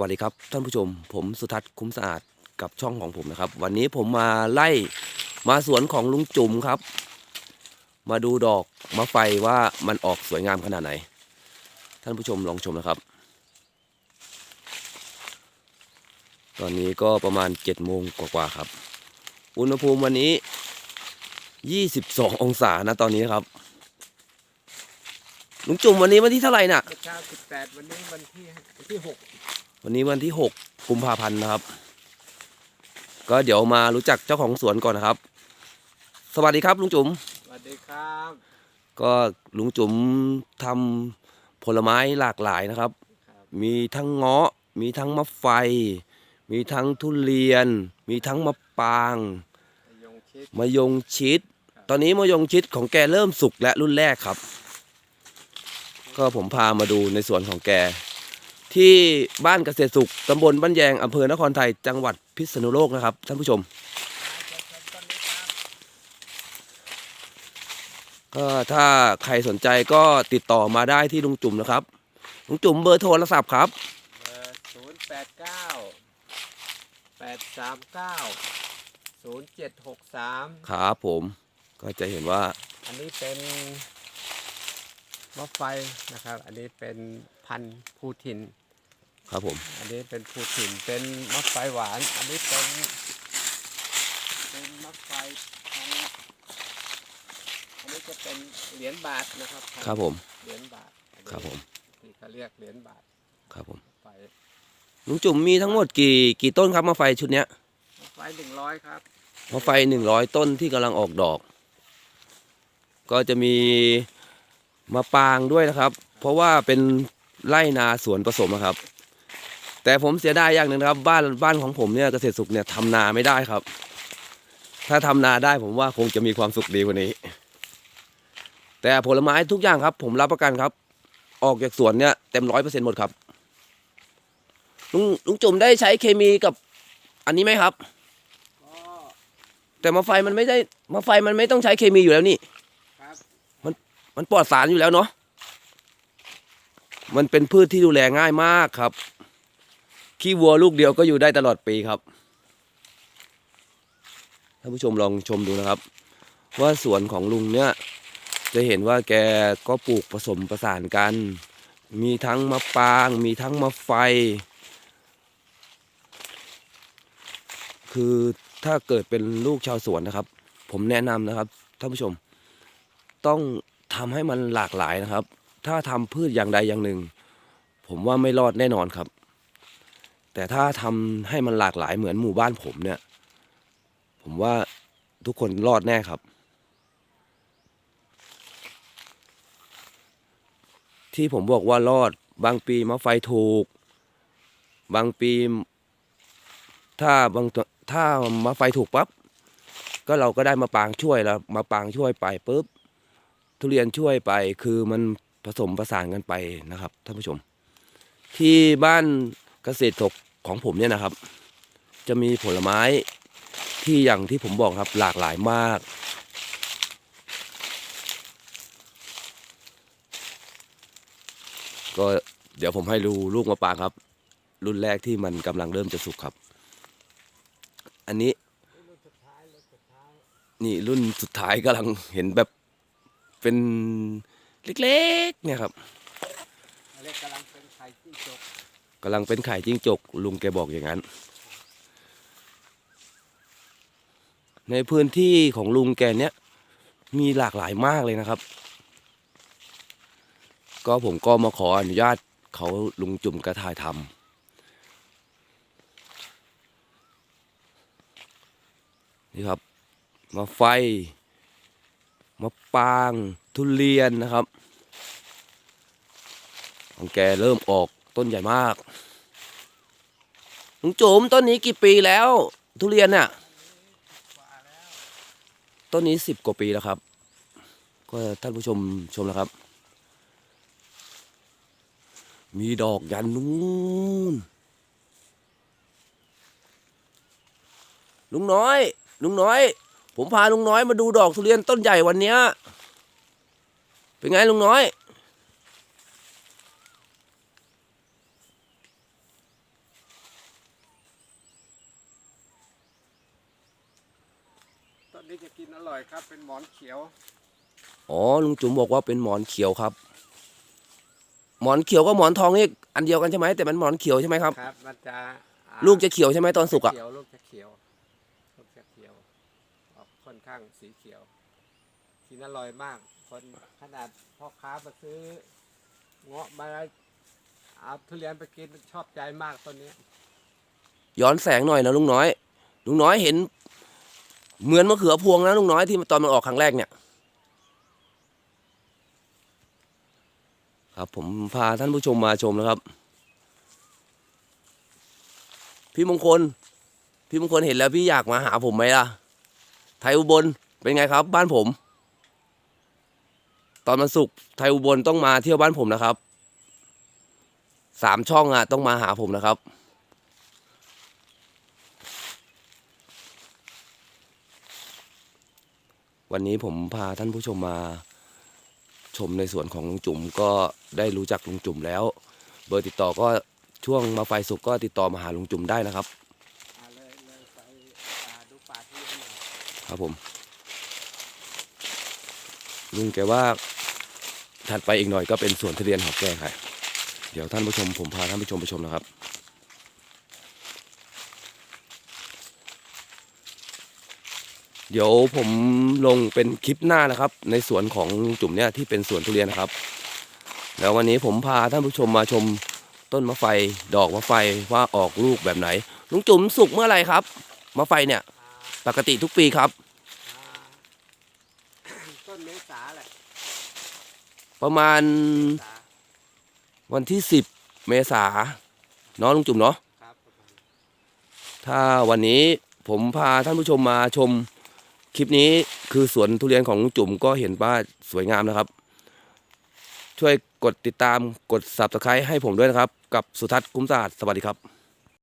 วัสดีครับท่านผู้ชม ผมสุทัศน์คุ้มสะอาดกับช่องของผมนะครับ วันนี้ผมมาไล่มาสวนของลุงจุ๋มครับ มาดูดอกมะไฟว่ามันออกสวยงามขนาดไหน ท่านผู้ชมลองชมนะครับ ตอนนี้ก็ประมาณ7จ็ดโมงกว่าๆครับ อุณหภูมิวันนี้22ององศานะตอนนี้ครับลุงจุ๋มวันนี้วันที่เท่าไหร่น่ะเช้าสิบแปดวันนี้วันที่ที่หก วันนี้วันที่ 6 กุมภาพันธ์นะครับ ก็เดี๋ยวมารู้จักเจ้าของสวนก่อนนะครับ สวัสดีครับลุงจุ๋มสวัสดีครับ ก็ลุงจุ๋มทำผลไม้หลากหลายนะครับครับมีทั้งเงาะ มีทั้งมะไฟ มีทั้งทุเรียน มีทั้งมะปราง ยงชิดมะยงชิด ตอนนี้มะยงชิดของแกเริ่มสุกและรุ่นแรกครับ ก็ผมพามาดูในสวนของแก ที่บ้านเกษตรสุขตำบลบ้านแยงอำเภอนครไทยจังหวัดพิษณุโลกนะครับท่านผู้ชม ก็ถ้าใครสนใจก็ติดต่อมาได้ที่ลุงจุ่มนะครับลุงจุ่มเบอร์โทรศัพท์ครับเบอร์ศูนย์แปดเก้าแปดสามเก้าศูนย์เจ็ดหกสามครับผมก็จะเห็นว่า อันนี้เป็นมะไฟนะครับ อันนี้เป็นพันธุ์ภูทิน ครับผม อันนี้เป็นภูทินเป็นมะไฟหวาน อันนี้เป็นเป็นมะไฟพันธุ์อันนี้จะเป็นเหรียญบาทนะครับพันธุ์ครับผมเหรียญบาทอันนี้ครับผมที่เขาเรียกเหรียญบาทครับผมไฟลุงจุ่มมีทั้งหมดกี่กี่ต้นครับมาไฟชุดเนี้ยไฟหนึ่งร้อยครับมะไฟหนึ่งร้อยต้นที่กำลังออกดอก ก็จะมีมะปรางด้วยนะครับ เพราะว่าเป็นไร่นาสวนผสมอะครับ แต่ผมเสียดายอย่างหนึ่งนะครับ บ้านบ้านของผมเนี่ยเกษตรสุขเนี่ยทำนาไม่ได้ครับ ถ้าทำนาได้ผมว่าคงจะมีความสุขดีกว่านี้ แต่ผลไม้ทุกอย่างครับ ผมรับประกันครับ ออกจากสวนเนี่ยเต็มร้อยเปอร์เซ็นต์หมดครับลุงลุงจุ่มได้ใช้เคมีกับอันนี้ไหมครับก็แต่มะไฟมันไม่ได้มะไฟมันไม่ต้องใช้เคมีอยู่แล้วนี่ครับมันปลอดสารอยู่แล้วเนาะมันเป็นพืชที่ดูแลง่ายมากครับ ขี้วัวลูกเดียวก็อยู่ได้ตลอดปีครับท่านผู้ชมลองชมดูนะครับ ว่าสวนของลุงเนี่ย จะเห็นว่าแกก็ปลูกผสมประสานกัน มีทั้งมะปราง มีทั้งมะไฟ คือถ้าเกิดเป็นลูกชาวสวนนะครับ ผมแนะนำนะครับท่านผู้ชม ต้องทำให้มันหลากหลายนะครับ ถ้าทำพืชอย่างใดอย่างหนึ่ง ผมว่าไม่รอดแน่นอนครับ แต่ถ้าทำให้มันหลากหลายเหมือนหมู่บ้านผมเนี่ย ผมว่าทุกคนรอดแน่ครับ ที่ผมบอกว่ารอด บางปีมะไฟถูก บางปี ถ้าบางถ้ามะไฟถูกปั๊บก็เราก็ได้มาปางช่วยแล้วมาปางช่วยไปปุ๊บทุเรียนช่วยไปคือมันผสมประสานกันไปนะครับท่านผู้ชม ที่บ้าน เกษตรตกของผมเนี่ยนะครับ จะมีผลไม้ที่อย่างที่ผมบอกครับหลากหลายมาก ก็เดี๋ยวผมให้ดูลูกมะปรางครับ รุ่นแรกที่มันกำลังเริ่มจะสุกครับ อันนี้ นี่รุ่นสุดท้ายกำลังเห็นแบบเป็นเล็กๆเนี่ยครับอันนี้กำลังเป็นไข่ที่จก กำลังเป็นไข่จิ้งจก ลุงแกบอกอย่างนั้น ในพื้นที่ของลุงแกเนี้ยมีหลากหลายมากเลยนะครับ ก็ผมก็มาขออนุญาตเขาลุงจุ่มกระถ่ายทำนี่ครับมาไฟมาปาง ทุเรียนนะครับของแกเริ่มออก ต้นใหญ่มากลุงจุ๋มต้นนี้กี่ปีแล้ว ทุเรียนเนี่ยต้นนี้สิบกว่าปีแล้วครับ ก็ท่านผู้ชมชมแล้วครับ มีดอกยันนู้นลุงน้อย ลุงน้อย ผมพาลุงน้อยมาดูดอกทุเรียนต้นใหญ่วันเนี้ยเป็นไงลุงน้อย นนี้จะกินอร่อยครับ เป็นหมอนเขียว อ๋อลุงจุ๋มบอกว่าเป็นหมอนเขียวครับ หมอนเขียวกับหมอนทองนี่อันเดียวกันใช่ไหมแต่มันหมอนเขียวใช่ไหมครับ ครับ มันจะอ่าลูกจะเขียวใช่ไหมตอนสุกอะเขียวลูกจะเขียวลูกจะเขียวออกค่อนข้างสีเขียว กินอร่อยมาก คนขนาดพ่อค้ามาซื้อเงาะมาเอาทุเรียนไปกินชอบใจมากต้นนี้ ย้อนแสงหน่อยนะลุงน้อย ลุงน้อยเห็น เหมือนมะเขือพวงนะลุงน้อยที่ตอนมันออกครั้งแรกเนี่ย ครับผมพาท่านผู้ชมมาชมนะครับ พี่มงคล พี่มงคลเห็นแล้วพี่อยากมาหาผมไหมล่ะ ไทยอุบลเป็นไงครับ บ้านผม ตอนมันสุกไทยอุบลต้องมาเที่ยวบ้านผมนะครับสามช่องอะต้องมาหาผมนะครับ วันนี้ผมพาท่านผู้ชมมา ชมในส่วนของลุงจุ๋มก็ได้รู้จักลุงจุ๋มแล้ว เบอร์ติดต่อก็ช่วงมาไฟสุกก็ติดต่อมาหาลุงจุ๋มได้นะครับอ่าเลยเลยไปอ่าดูป่าที่หน่อยครับผม ลุงแกว่าถัดไปอีกหน่อยก็เป็นสวนทุเรียนของแกครับเดี๋ยวท่านผู้ชมผมพาท่านผู้ชมไปชมนะครับ เดี๋ยวผมลงเป็นคลิปหน้านะครับ ในสวนของลุงจุ๋มเนี่ยที่เป็นสวนทุเรียนนะครับ แล้ววันนี้ผมพาท่านผู้ชมมาชมต้นมะไฟดอกมะไฟว่าออกลูกแบบไหนลุงจุ๋มสุกเมื่อไหร่ครับมะไฟเนี่ยอ่าปกติทุกปีครับอ่าต้นเมษาแหละประมาณเมษาวันที่สิบเมษาเนาะลุงจุ๋มเนาะครับประมาณถ้าวันนี้ผมพาท่านผู้ชมมาชม คลิปนี้คือสวนทุเรียนของลุงจุ๋มก็เห็นว่าสวยงามนะครับ ช่วยกดติดตามกด subscribe ให้ผมด้วยนะครับ กับสุทัศน์คุ้มสะอาดสวัสดีครับ